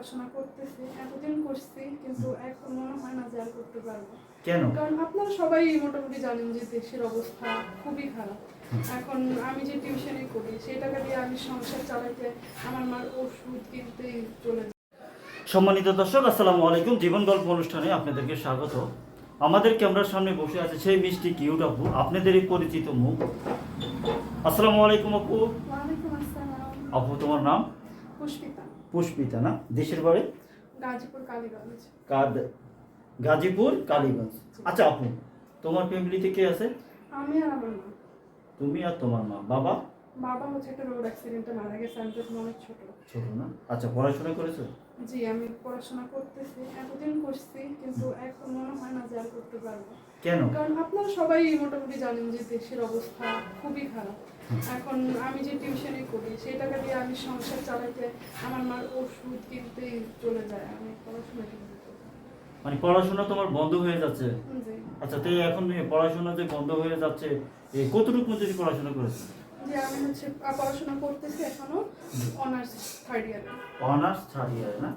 পড়াশোনা করতেছি এতদিন করছি কিন্তু এখন মনে হয় না যে আর করতে পারব। কেন? কারণ আপনারা সবাই মোটামুটি জানেন যে দেশের অবস্থা খুবই খারাপ। এখন আমি যে টিউশনি করি সেই টাকা দিয়ে আমি সংসার চালাইতে আমার মার ওষুধ কিনতেই চলে সম্মানিত দর্শক আসসালামু আলাইকুম। জীবন গল্প অনুষ্ঠানে আপনাদেরকে স্বাগত। আমাদের ক্যামেরার সামনে বসে আছে সেই মিষ্টি কিউট আপু আপনাদেরই পরিচিত মুখ। আসসালামু আলাইকুম আপু। আপু তোমার নাম? পুষ্পিতা। পুষ্পিতা না? দেশের বাড়ি? গাজীপুর কালীগঞ্জ। কাদ গাজীপুর কালীগঞ্জ। আচ্ছা আপু তোমার ফ্যামিলিতে কে আছে? আমি আর আমার মা। তুমি আর তোমার মা। বাবা? বাবা হচ্ছে একটা রোড অ্যাক্সিডেন্টে মারা গেছে আমি তখন অনেক ছোট। ছোট না? আচ্ছা পড়াশোনা করেছ? জি আমি পড়াশোনা করতেছি। এতদিন করছি কিন্তু এখন মনে হয় না যে আর করতে পারব। কেন? কারণ আপনারা সবাই মোটামুটি জানেন যে দেশের অবস্থা খুবই খারাপ। এখন আমি যে টিউশনি করি সেই টাকা দিয়ে আমি সংসার চালাইতে আমার মার ওষুধ কিনতেই চলে যায় আমি পড়াশোনা কিনতে মানে পড়াশোনা তোমার বন্ধ হয়ে যাচ্ছে? আচ্ছা তো এখন পড়াশোনা যে বন্ধ হয়ে যাচ্ছে এই কতটুকু যদি পড়াশোনা করেছ? যে আমি হচ্ছে পড়াশোনা করতেছি এখনও অনার্স থার্ড ইয়ারে। অনার্স থার্ড ইয়ার না?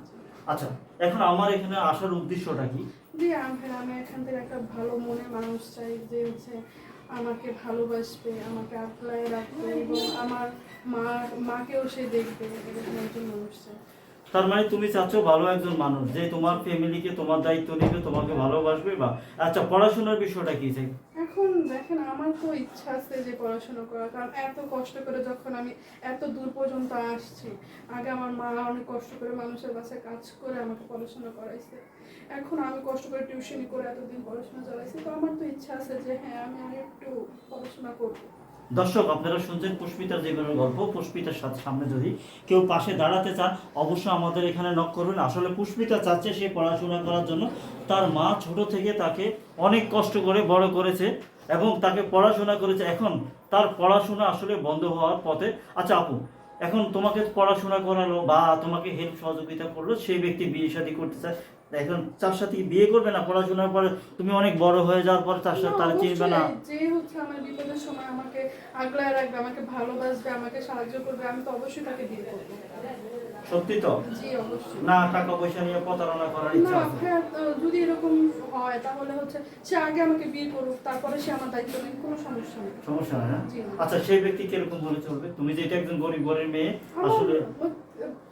আচ্ছা এখন আমার এখানে আসার উদ্দেশ্যটা কি? জি আমি এখান থেকে একটা ভালো মনের মানুষ চাই যে হচ্ছে আমাকে ভালোবাসবে, আমাকে আগলায় রাখবে এবং আমার মা, মাকেও সে দেখবে, এরকম একজন মানুষ চাই। তার মানে তুমি চাচ্ছ ভালো একজন মানুষ, যে তোমার ফ্যামিলিকে তোমার দায়িত্ব নেবে, তোমাকে ভালোবাসবে বা আচ্ছা পড়াশোনার বিষয়টা কি চাই এখন দেখেন, আমার তো ইচ্ছা আছে যে পড়াশোনা করার, কারণ এত কষ্ট করে যখন আমি এত দূর পর্যন্ত আসছি, আগে আমার মা অনেক কষ্ট করে মানুষের বাসায় কাজ করে আমাকে পড়াশোনা করাইছে। এখন আমি কষ্ট করে টিউশনি করে এতদিন পড়াশোনা চালাইছি, তো আমার তো ইচ্ছা আছে যে হ্যাঁ আমি আর একটু পড়াশোনা করব। দর্শক, আপনারা শুনছেন পুষ্পিতার জীবনের গল্প, পুষ্পিতার সাথে সামনে যদি কেউ পাশে দাঁড়াতে চান, অবশ্যই আমাদের এখানে নক করবেন আসলে পুষ্পিতা চাচ্ছে সে পড়াশোনা করার জন্য। তার মা ছোট থেকে তাকে অনেক কষ্ট করে বড় করেছে এবং তাকে পড়াশোনা করেছে। এখন তার পড়াশোনা আসলে বন্ধ হওয়ার পথে। আচ্ছা আপু এখন তোমাকে পড়াশোনা করালো বা তোমাকে হেল্প সহযোগিতা করল সেই ব্যক্তি বিয়ে শাদী করতে চায়। এখন তার সাথে বিয়ে করবে না? পড়াশোনার পরে তুমি অনেক বড় হয়ে যাওয়ার পর তার সাথে তারা চিনবে না। যে হচ্ছে আমার বিপদের সময় আমাকে আগলায় রাখবে আমাকে ভালোবাসবে আমাকে সাহায্য করবে আমি তো অবশ্যই তাকে বিয়ে করব। সত্যি তো? না টাকা পয়সা নিয়ে প্রতারণা করার ইচ্ছা না আছে। যদি এরকম হয় তাহলে হচ্ছে সে আগে আমাকে বিয়ে করুক তারপরে সে আমার দায়িত্ব নেই কোনো সমস্যা নেই। সমস্যা না? আচ্ছা সেই ব্যক্তি কীরকম হলে চলবে? তুমি যেটা একজন গরিব ঘরের মেয়ে আসলে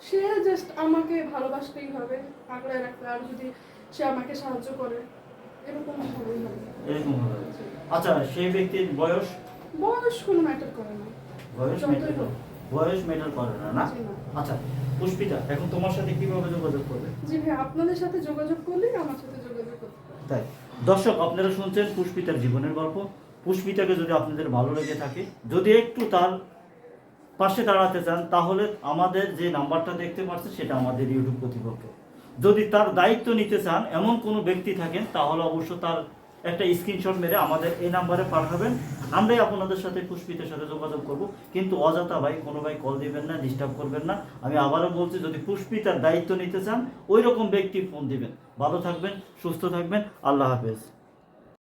সে জাস্ট আমাকে ভালোবাসতেই হবে আগলে রাখবে আর যদি সে আমাকে সাহায্য করে এরকম হবে। এরকম হবে। আচ্ছা সেই ব্যক্তির বয়স? বয়স কোনো ম্যাটার করে না। বয়স মেটার হোক। বয়স মেটার করে না না? আচ্ছা পুষ্পিতা এখন তোমার সাথে কীভাবে যোগাযোগ করবে? জি ভাই আপনাদের সাথে যোগাযোগ করলেই আমার সাথে যোগাযোগ করতে তাই। দর্শক আপনারা শুনছেন পুষ্পিতার জীবনের গল্প। পুষ্পিতাকে যদি আপনাদের ভালো লেগে থাকে যদি একটু তার পাশে দাঁড়াতে চান তাহলে আমাদের যে নাম্বারটা দেখতে পাচ্ছেন সেটা আমাদের ইউটিউব কর্তৃপক্ষ। যদি তার দায়িত্ব নিতে চান এমন কোনো ব্যক্তি থাকেন তাহলে অবশ্য তার একটা স্ক্রিনশট মেরে আমাদের এই নাম্বারে পাঠাবেন। আমরাই আপনাদের সাথে পুষ্পিতের সাথে যোগাযোগ করব। কিন্তু অযথা ভাই, কোনো ভাই কল দিবেন না ডিস্টার্ব করবেন না। আমি আবারও বলছি, যদি পুষ্পিতার দায়িত্ব নিতে চান ওই রকম ব্যক্তি ফোন দিবেন। ভালো থাকবেন, সুস্থ থাকবেন। আল্লাহ হাফেজ।